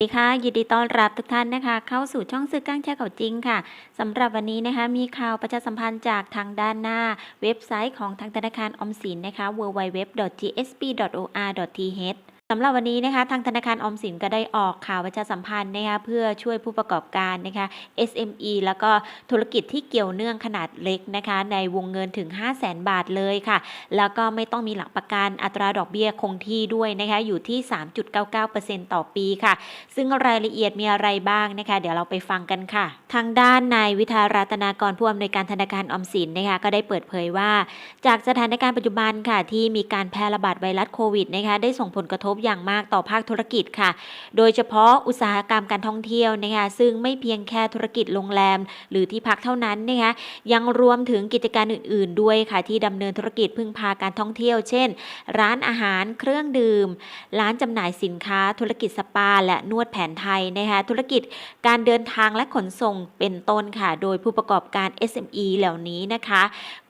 สวัสดีค่ะยินดีต้อนรับทุกท่านนะคะ เข้าสู่ช่องสื่อกลางแชร์ข่าวจริงค่ะสำหรับวันนี้นะคะมีข่าวประชาสัมพันธ์จากทางด้านหน้า เว็บไซต์ของทางธนาคารออมสินนะคะ www.gsb.or.th สำหรับวันนี้นะคะทางธนาคารออมสินก็ได้ออกข่าวประชาสัมพันธ์นะคะเพื่อช่วยผู้ประกอบการนะคะ SME แล้วก็ธุรกิจที่เกี่ยวเนื่องขนาดเล็กนะคะในวงเงินถึง 5 0 0แสนบาทเลยค่ะ แล้วก็ไม่ต้องมีหลักประกันอัตราดอกเบี้ยคงที่ด้วยนะคะอยู่ที่ 3.99%ต่อปีค่ะ ซึ่งรายละเอียดมีอะไรบ้างนะคะ เดี๋ยวเราไปฟังกันค่ะ ทางด้านนายวิทารัตนากรผู้อำนวยการธนาคารออมสินนะคะก็ได้เปิดเผยว่า จากสถานการณ์ปัจจุบันค่ะที่มีการแพร่ระบาดไวรัสโควิดนะคะได้ส่งผลกระทบอย่างมากต่อภาคธุรกิจค่ะ โดยเฉพาะอุตสาหกรรมการท่องเที่ยวนะคะซึ่งไม่เพียงแค่ธุรกิจโรงแรม หรือที่พักเท่านั้นนะคะยังรวมถึงกิจการอื่น ๆ ด้วยค่ะที่ดำเนินธุรกิจพึ่งพาการท่องเที่ยว เช่น ร้านอาหารเครื่องดื่ม ร้านจำหน่ายสินค้า ธุรกิจสปา และนวดแผนไทยนะคะธุรกิจการเดินทางและขนส่งเป็นต้นค่ะ โดยผู้ประกอบการ SME เหล่านี้นะคะ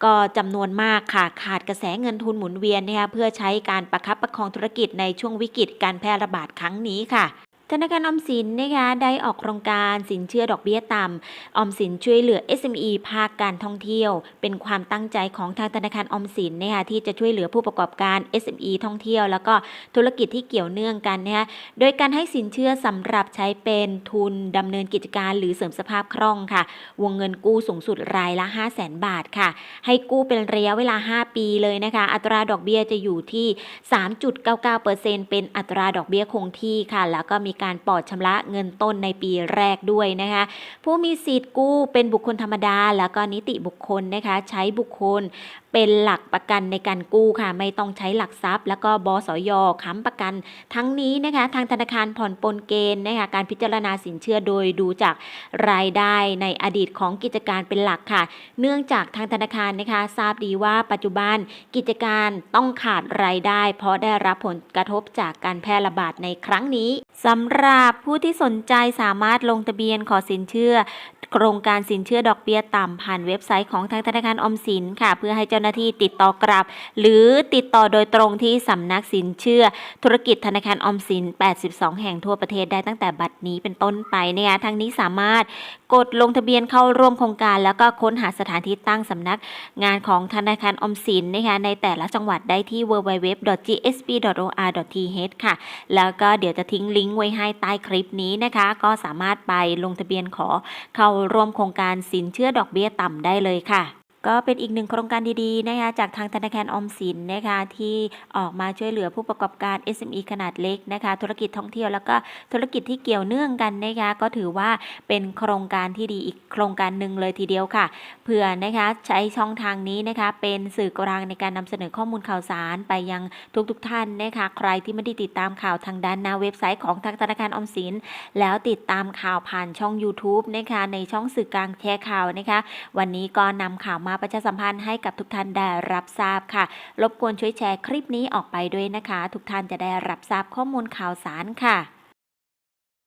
ก็จำนวนมากค่ะขาดกระแสเงินทุนหมุนเวียนนะคะเพื่อใช้การประคับประคองธุรกิจในช่วงวิกฤตการแพร่ระบาดครั้งนี้ค่ะ ธนาคารออมสินนะคะได้ออกโครงการสินเชื่อดอกเบี้ยต่ำออมสินช่วยเหลือ SME ภาคการท่องเที่ยว เป็นความตั้งใจของทางธนาคารออมสินนะคะที่จะช่วยเหลือผู้ประกอบการ SME ท่องเที่ยว แล้วก็ธุรกิจที่เกี่ยวเนื่องกันนะคะโดยการให้สินเชื่อสำหรับใช้เป็นทุนดำเนินกิจการหรือเสริมสภาพคล่องค่ะ วงเงินกู้สูงสุดรายละ 5 0 0 0 0 0 บาทค่ะ ให้กู้เป็นระยะเวลา 5 ปีเลยนะคะ อัตราดอกเบี้ยจะอยู่ที่ 3.99%เป็นอัตราดอกเบี้ยคงที่ค่ะ แล้วก็มีการปลอดชำระเงินต้นในปีแรกด้วยนะคะ ผู้มีสิทธิ์กู้เป็นบุคคลธรรมดา แล้วก็นิติบุคคลนะคะ ใช้บุคคลเป็นหลักประกันในการกู้ค่ะ ไม่ต้องใช้หลักทรัพย์ แล้วก็บสยค้ำประกัน ทั้งนี้นะคะ ทางธนาคารผ่อนปลนเกณฑ์นะคะการพิจารณาสินเชื่อโดยดูจากรายได้ในอดีตของกิจการเป็นหลักค่ะ เนื่องจากทางธนาคารนะคะ ทราบดีว่าปัจจุบันกิจการต้องขาดรายได้ เพราะได้รับผลกระทบจากการแพร่ระบาดในครั้งนี้สำหรับผู้ที่สนใจสามารถลงทะเบียนขอสินเชื่อโครงการสินเชื่อดอกเบี้ยต่ำผ่านเว็บไซต์ของทางธนาคารอมสินค่ะ เพื่อให้เจ้าหน้าที่ติดต่อกลับ หรือติดต่อโดยตรงที่สำนักสินเชื่อ ธุรกิจธนาคารอมสิน 82 แห่งทั่วประเทศได้ตั้งแต่บัดนี้เป็นต้นไปนะคะทั้งนี้สามารถกดลงทะเบียนเข้าร่วมโครงการ แล้วก็ค้นหาสถานที่ตั้งสำนักงานของธนาคารออมสินนะคะในแต่ละจังหวัดได้ที่ www.gsb.or.th ค่ะ แล้วก็เดี๋ยวจะทิ้งลิงก์ไว้ให้ใต้คลิปนี้นะคะ ก็สามารถไปลงทะเบียนขอเข้าร่วมโครงการสินเชื่อดอกเบี้ยต่ำได้เลยค่ะ ก็เป็นอีกหนึ่งโครงการดีๆนะคะจากทางธนาคารอมสินนะคะที่ออกมาช่วยเหลือผู้ประกอบการ SME ขนาดเล็กนะคะธุรกิจท่องเที่ยวแล้วก็ธุรกิจที่เกี่ยวเนื่องกันนะคะก็ถือว่าเป็นโครงการที่ดีอีกโครงการหนึ่งเลยทีเดียวค่ะเพื่อนะคะใช้ช่องทางนี้นะคะเป็นสื่อกลางในการนำเสนอข้อมูลข่าวสารไปยังทุกๆทท่านนะคะใครที่ไม่ได้ติดตามข่าวทางด้านหน้าเว็บไซต์ของทางธนาคารอมสิน แล้วติดตามข่าวผ่านช่อง YouTube นะคะในช่องสื่อกลางแชร์ข่าวนะคะวันนี้ก็นำข่าวมาประชาสัมพันธ์ให้กับทุกท่านได้รับทราบค่ะ รบกวนช่วยแชร์คลิปนี้ออกไปด้วยนะคะ ทุกท่านจะได้รับทราบข้อมูลข่าวสารค่ะ